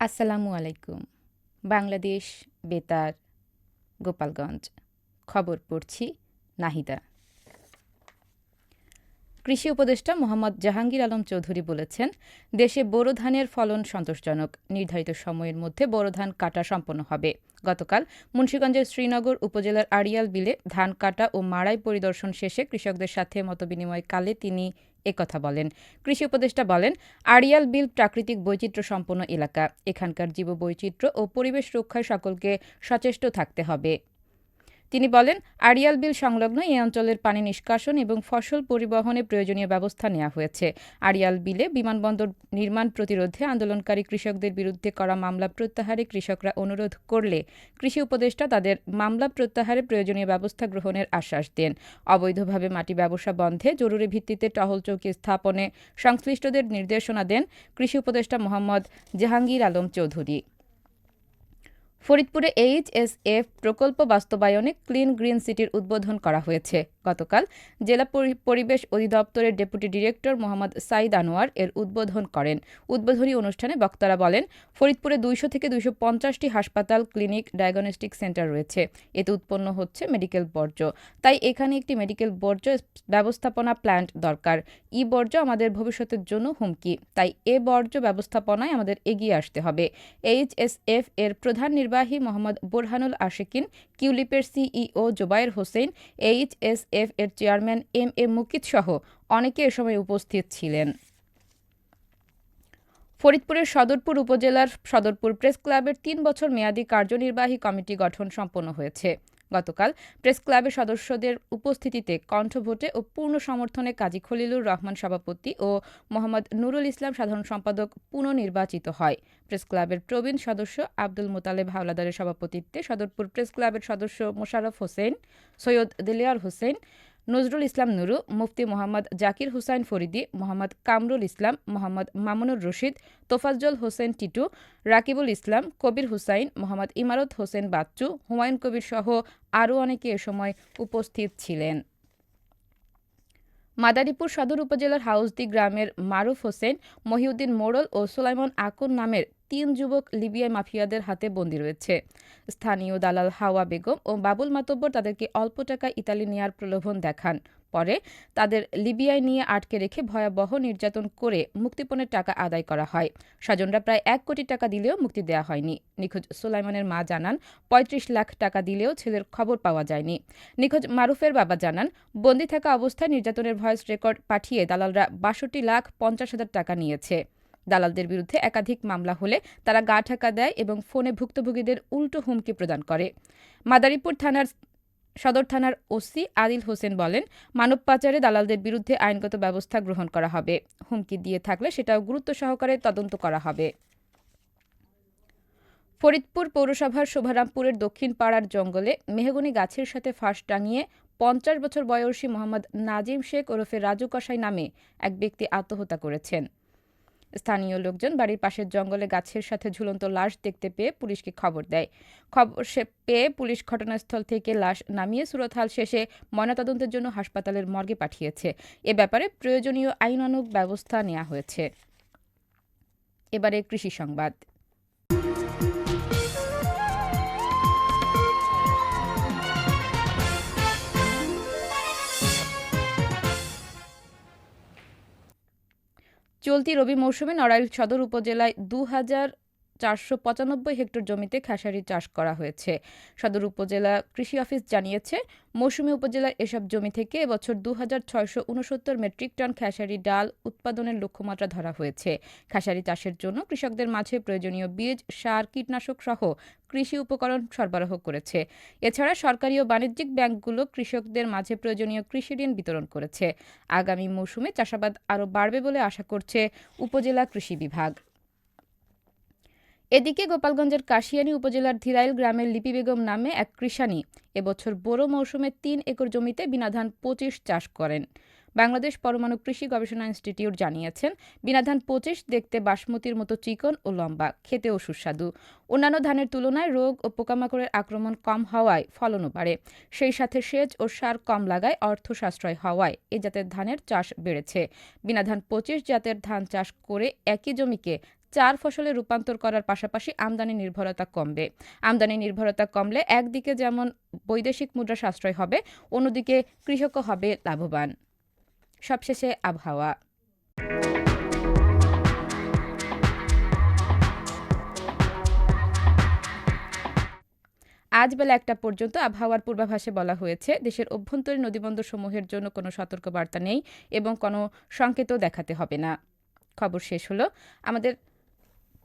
আসসালামু আলাইকুম। বাংলাদেশ বেতার গোপালগঞ্জ। খবর পড়ছি নাহিদা। কৃষি উপদেষ্টা মোহাম্মদ জাহাঙ্গীর আলম চৌধুরী বলেছেন, দেশে বোরো ধানের ফলন সন্তোষজনক। নির্ধারিত সময়ের মধ্যে বোরো ধান কাটা সম্পন্ন হবে। গতকাল মুন্সীগঞ্জের শ্রীনগর উপজেলার আড়িয়াল বিলে ধান কাটা ও মাড়াই পরিদর্শন শেষে কৃষকদের সাথে মতবিনিময় কালে তিনি একথা বলেন। কৃষি উপদেষ্টা বলেন, আড়িয়াল বিল প্রাকৃতিক বৈচিত্র্য সম্পন্ন এলাকা। এখানকার জীববৈচিত্র্য ও পরিবেশ রক্ষায় সকলকে সচেষ্ট থাকতে হবে। তিনি বলেন, আড়িয়াল বিল সংলগ্ন এই অঞ্চলের পানি নিষ্কাশন এবং ফসল পরিবহনে প্রয়োজনীয় ব্যবস্থা নেওয়া হয়েছে। আড়িয়াল বিলে বিমানবন্দর নির্মাণ প্রতিরোধে আন্দোলনকারী কৃষকদের বিরুদ্ধে করা মামলা প্রত্যাহারে কৃষকরা অনুরোধ করলে কৃষি উপদেষ্টা তাদের মামলা প্রত্যাহারে প্রয়োজনীয় ব্যবস্থা গ্রহণের আশ্বাস দেন। অবৈধভাবে মাটি ব্যবসা বন্ধে জরুরি ভিত্তিতে টহল চৌকি স্থাপনে সংশ্লিষ্টদের নির্দেশনা দেন কৃষি উপদেষ্টা মোহাম্মদ জাহাঙ্গীর আলম চৌধুরী। ফরিদপুরে এইচএসএফ প্রকল্প বাস্তবায়নে ক্লিন গ্রিন সিটির উদ্বোধন করা হয়েছে। গতকাল জেলা পরিবেশ অধিদপ্তরের ডেপুটি ডিরেক্টর মোহাম্মদ সাইদ আনোয়ার এর উদ্বোধন করেন। উদ্বোধনী অনুষ্ঠানে বক্তারা বলেন, ফরিদপুরে দুইশো থেকে দুইশো পঞ্চাশটি হাসপাতাল, ক্লিনিক, ডায়াগনস্টিক সেন্টার রয়েছে। এতে উৎপন্ন হচ্ছে মেডিকেল বর্জ্য। তাই এখানে একটি মেডিকেল বর্জ্য ব্যবস্থাপনা প্ল্যান্ট দরকার। ই বর্জ্য আমাদের ভবিষ্যতের জন্য হুমকি। তাই এ বর্জ্য ব্যবস্থাপনায় আমাদের এগিয়ে আসতে হবে। এইচএসএফ এর প্রধান নির্বাহী মোহাম্মদ বোরহানুল আশিকিন, কিউলিপের সিইও জোবায়ের হোসেন এইচএসএফ এর চেয়ারম্যান এম এ মুকিত সহ অনেকে এ সময় উপস্থিত ছিলেন। ফরিদপুরের সদরপুর উপজেলার সদরপুর প্রেস ক্লাবের তিন বছর মেয়াদী কার্যনির্বাহী কমিটি গঠন সম্পন্ন হয়েছে। গতকাল প্রেস ক্লাবের সদস্যদের উপস্থিতিতে কণ্ঠভোটে ও পূর্ণ সমর্থনে কাজী খলিলুর রহমান সভাপতি ও মোহাম্মদ নুরুল ইসলাম সাধারণ সম্পাদক পুনর্নির্বাচিত হয়। প্রেস ক্লাবের প্রবীণ সদস্য আব্দুল মোতালেব হাওলাদারের সভাপতিত্বে সদরপুর প্রেস ক্লাবের সদস্য মোশাররফ হোসেন, সৈয়দ দিলিয়ার হোসেন নজরুল ইসলাম নুরু, মুফতি মোহাম্মদ জাকির হুসাইন ফরিদি, মোহাম্মদ কামরুল ইসলাম, মোহাম্মদ মামুনুর রশিদ, তোফাজ্জল হোসেন টিটু, রাকিবুল ইসলাম, কবির হুসাইন, মোহাম্মদ ইমারত হোসেন বাচ্চু, হুমায়ুন কবির সহ আরও অনেকে এ সময় উপস্থিত ছিলেন। মাদারীপুর সদর উপজেলার হাউসদি গ্রামের মারুফ হোসেন, মহিউদ্দিন মোড়ল ও সুলাইমন আকুন নামের তিন যুবক লিবিয়ায় মাফিয়াদের হাতে বন্দী রয়েছে। স্থানীয় দালাল হাওয়া বেগম ও বাবুল মাতব্বর তাদেরকে অল্প টাকা ইতালি নেয়ার প্রলোভন দেখান। পরে তাদের লিবিয়ায় নিয়ে আটকে রেখে ভয়াবহ নির্যাতন করে মুক্তিপণের টাকা আদায় করা হয়। স্বজনরা প্রায় এক কোটি টাকা দিলেও মুক্তি দেওয়া হয়নি। নিখোঁজ সুলাইমানের মা জানান ৩৫ লাখ টাকা দিলেও ছেলের খবর পাওয়া যায়নি। নিখোঁজ মারুফের বাবা জানান, বন্দি থাকা অবস্থায় নির্যাতনের ভয়েস রেকর্ড পাঠিয়ে দালালরা বাষট্টি লাখ পঞ্চাশ হাজার টাকা নিয়েছে। দালালদের বিরুদ্ধে একাধিক মামলা হলে তারা গা ঢাকা দেয় এবং ফোনে ভুক্তভোগীদের উল্টো হুমকি প্রদান করে। মাদারীপুর থানার সদর থানার ওসি আদিল হোসেন বলেন, মানব পাচারে দালালদের বিরুদ্ধে আইনগত ব্যবস্থা গ্রহণ করা হবে। হুমকি দিয়ে থাকলে সেটাও গুরুত্ব সহকারে তদন্ত করা হবে। ফরিদপুর পৌরসভার শোভারামপুরের দক্ষিণ পাড়ার জঙ্গলে মেহগনি গাছের সাথে ফাঁস টাঙিয়ে পঞ্চাশ বছর বয়সী মোহাম্মদ নাজিম শেখ ওরফে রাজু কসাই নামে এক ব্যক্তি আত্মহত্যা করেছেন। স্থানীয় লোকজন বাড়ির পাশের জঙ্গলে গাছের সাথে ঝুলন্ত লাশ দেখতে পেয়ে পুলিশকে খবর দেয়। খবর সে পেয়ে পুলিশ ঘটনাস্থল থেকে লাশ নামিয়ে সুরতহাল শেষে ময়নাতদন্তের জন্য হাসপাতালের মর্গে পাঠিয়েছে। এ ব্যাপারে প্রয়োজনীয় আইনানুগ ব্যবস্থা নেওয়া হয়েছে। এবারে কৃষি সংবাদ। চলতি রবি মৌসুমে নড়াইল সদর উপজেলায় দু হাজার চারশো পঁচানব্বই হেক্টর জমিতে খেসারি চাষ করা হয়েছে। সদর উপজেলা কৃষি অফিস জানিয়েছে, মৌসুমী উপজেলার এসব জমি থেকে এবছর দু হাজার ছয়শো উনসত্তর মেট্রিক টন খেসারি ডাল উৎপাদনের লক্ষ্যমাত্রা ধরা হয়েছে। খেসারি চাষের জন্য কৃষকদের মাঝে প্রয়োজনীয় বীজ, সার, কীটনাশক সহ কৃষি উপকরণ সরবরাহ করেছে। এছাড়া সরকারি ও বাণিজ্যিক ব্যাংকগুলো কৃষকদের মাঝে প্রয়োজনীয় কৃষি ঋণ বিতরণ করেছে। আগামী মৌসুমে চাষাবাদ আরও বাড়বে বলে আশা করছে উপজেলা কৃষি বিভাগ। এদিকে গোপালগঞ্জের কাশিয়ানী উপজেলার ধীরাইল গ্রামের লিপি বেগম নামে এক কৃষানি এবছর বোরো মৌসুমে তিন একর জমিতে বিনাধান পঁচিশ চাষ করেন। বাংলাদেশ পরমাণু কৃষি গবেষণা ইনস্টিটিউট জানিয়েছেন, বিনাধান পঁচিশ দেখতে বাসমতির মতো চিকন ও লম্বা, খেতেও সুস্বাদু। অন্যান্য ধানের তুলনায় রোগ ও পোকামাকড়ের আক্রমণ কম হওয়ায় ফলনও বাড়ে। সেই সাথে সেচ ও সার কম লাগায় অর্থ সাশ্রয় হওয়ায় এ জাতের ধানের চাষ বেড়েছে। বিনাধান পঁচিশ জাতের ধান চাষ করে একই জমিকে চার ফসলে রূপান্তর করার পাশাপাশি আমদানি নির্ভরতা কমবে। আমদানি নির্ভরতা কমলে একদিকে যেমন বৈদেশিক মুদ্রা সাশ্রয় হবে, অন্যদিকে কৃষকও হবে লাভবান। সবশেষে আবহাওয়া। আজ বেলা একটা পর্যন্ত আবহাওয়ার পূর্বাভাসে বলা হয়েছে, দেশের অভ্যন্তরীণ নদীবন্দর সমূহের জন্য কোনো সতর্কবার্তা নেই এবং কোনো সংকেতও দেখাতে হবে না। খবর শেষ হলো আমাদের